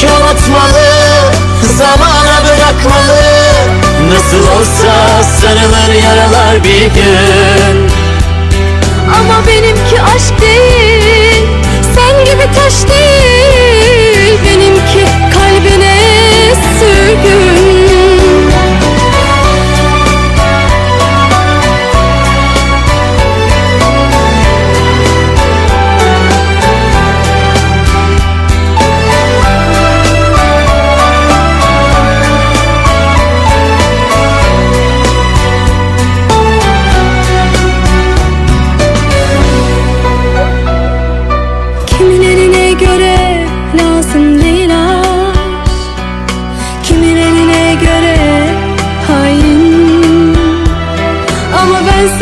Ki unutmalı Zamana bırakmalı. Nasıl olsa sarılır yaralar bir gün. Ama benimki aşk değil Sen gibi taş değil Benimki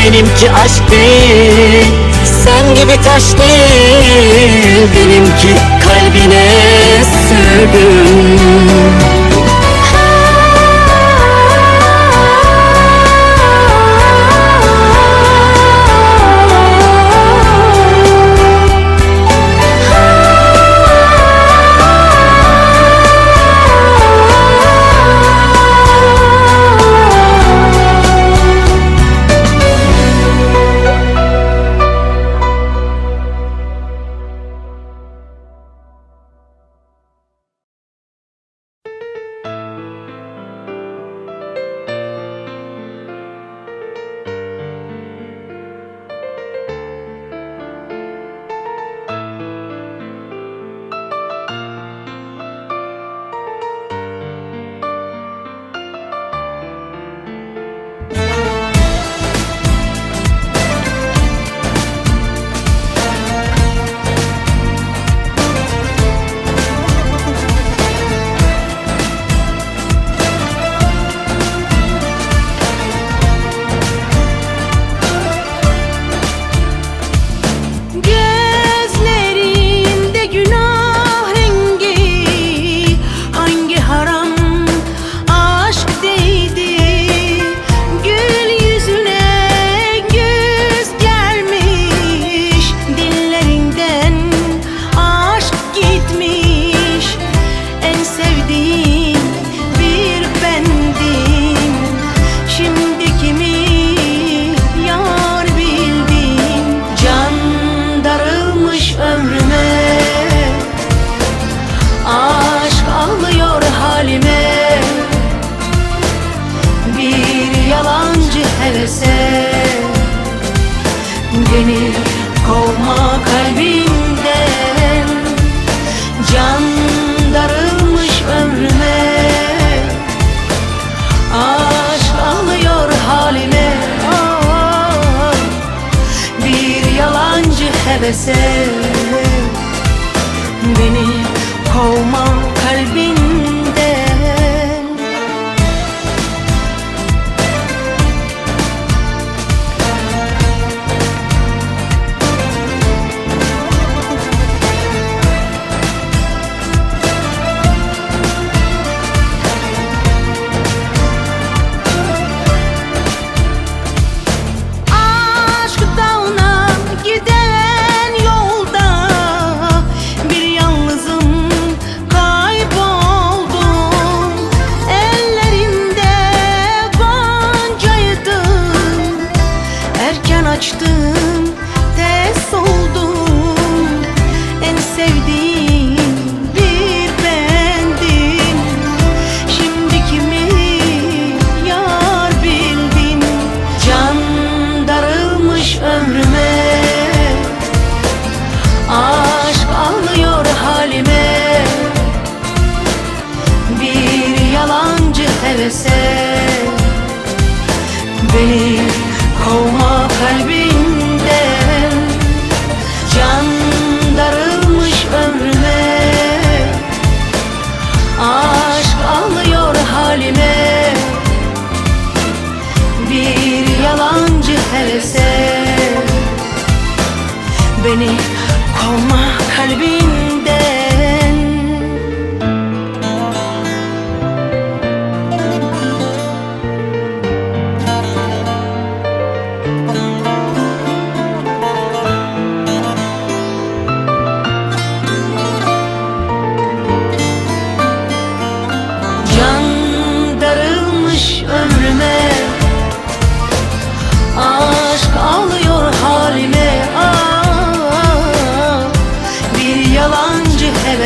benimki aşk değil. Sen gibi taş değil Benimki kalbine hevese Beni kovma kalbim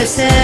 ser.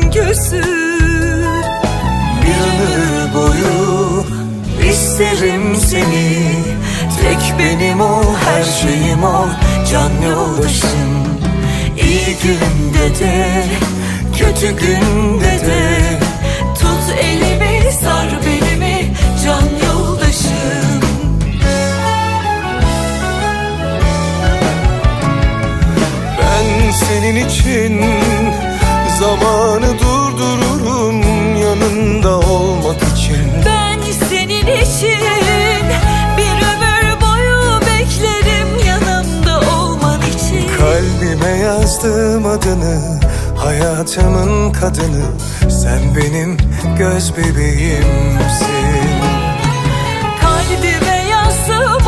gözüm Bir ömür boyu isterim seni. Tek benim ol her şeyim ol can yoldaşım. İyi günde de kötü günde de. Tut elimi sar belimi can yoldaşım. Ben senin için zamanı adını hayatımın kadını. Sen benim göz bebeğimsin. Kalbime yazdım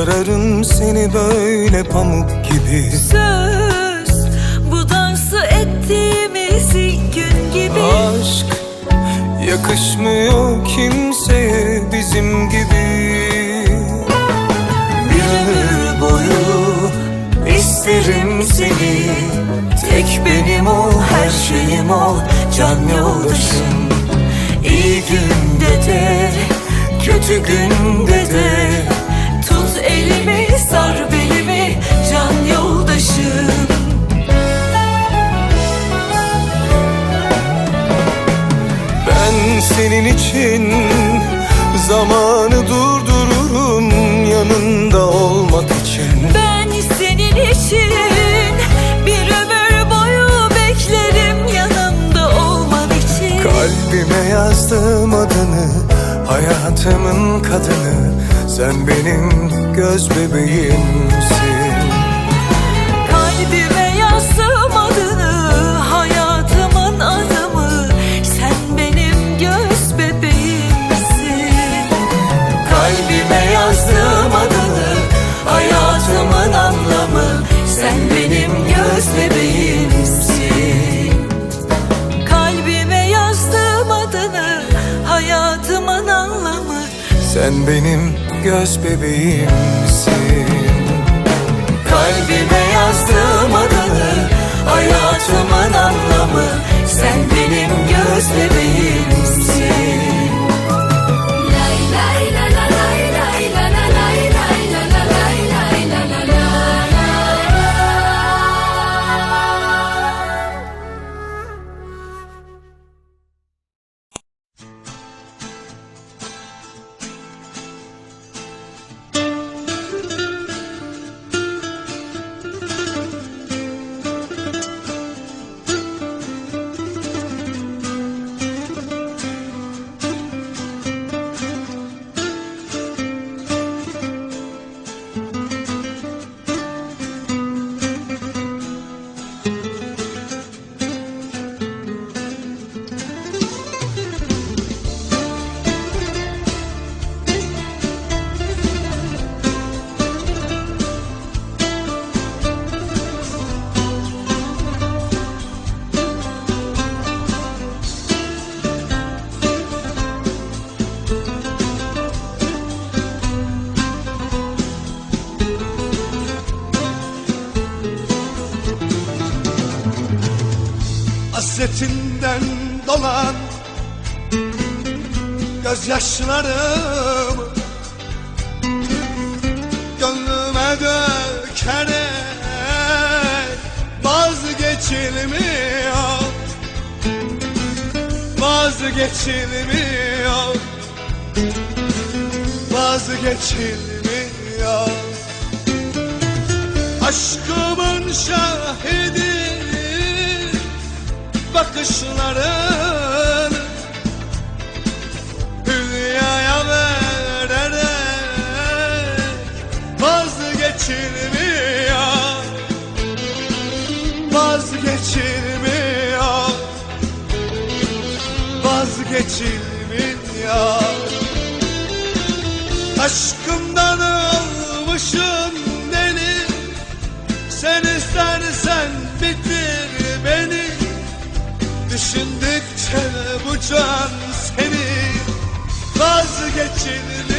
sararım seni böyle pamuk gibi. Söz bu dansı ettiğimiz gün gibi. Aşk yakışmıyor kimseye bizim gibi. Bir ömür boyu isterim seni. Tek benim ol her şeyim ol. Can yoldaşım. İyi günde de kötü günde de için Zamanı durdururum yanında olmak için. Ben senin için bir ömür boyu beklerim yanımda olman için. Kalbime yazdım adını Hayatımın kadını Sen benim göz bebeğimsin. Kalbime Sen benim göz bebeğimsin. Kalbime yazdım adını Hayatımın anlamı Sen benim göz bebeğimsin Hasretinden dolan Gözyaşlarımı Gönlüme dökerek Vazgeçilmiyor Vazgeçilmiyor Vazgeçilmiyor. Aşkımın şahidi bakışların Hülyaya vererek vazgeçilmiyor. Vazgeçilmiyor. Vazgeçilmiyor. Aşkımdan Düşündükçe bu can seni vazgeçilmiyor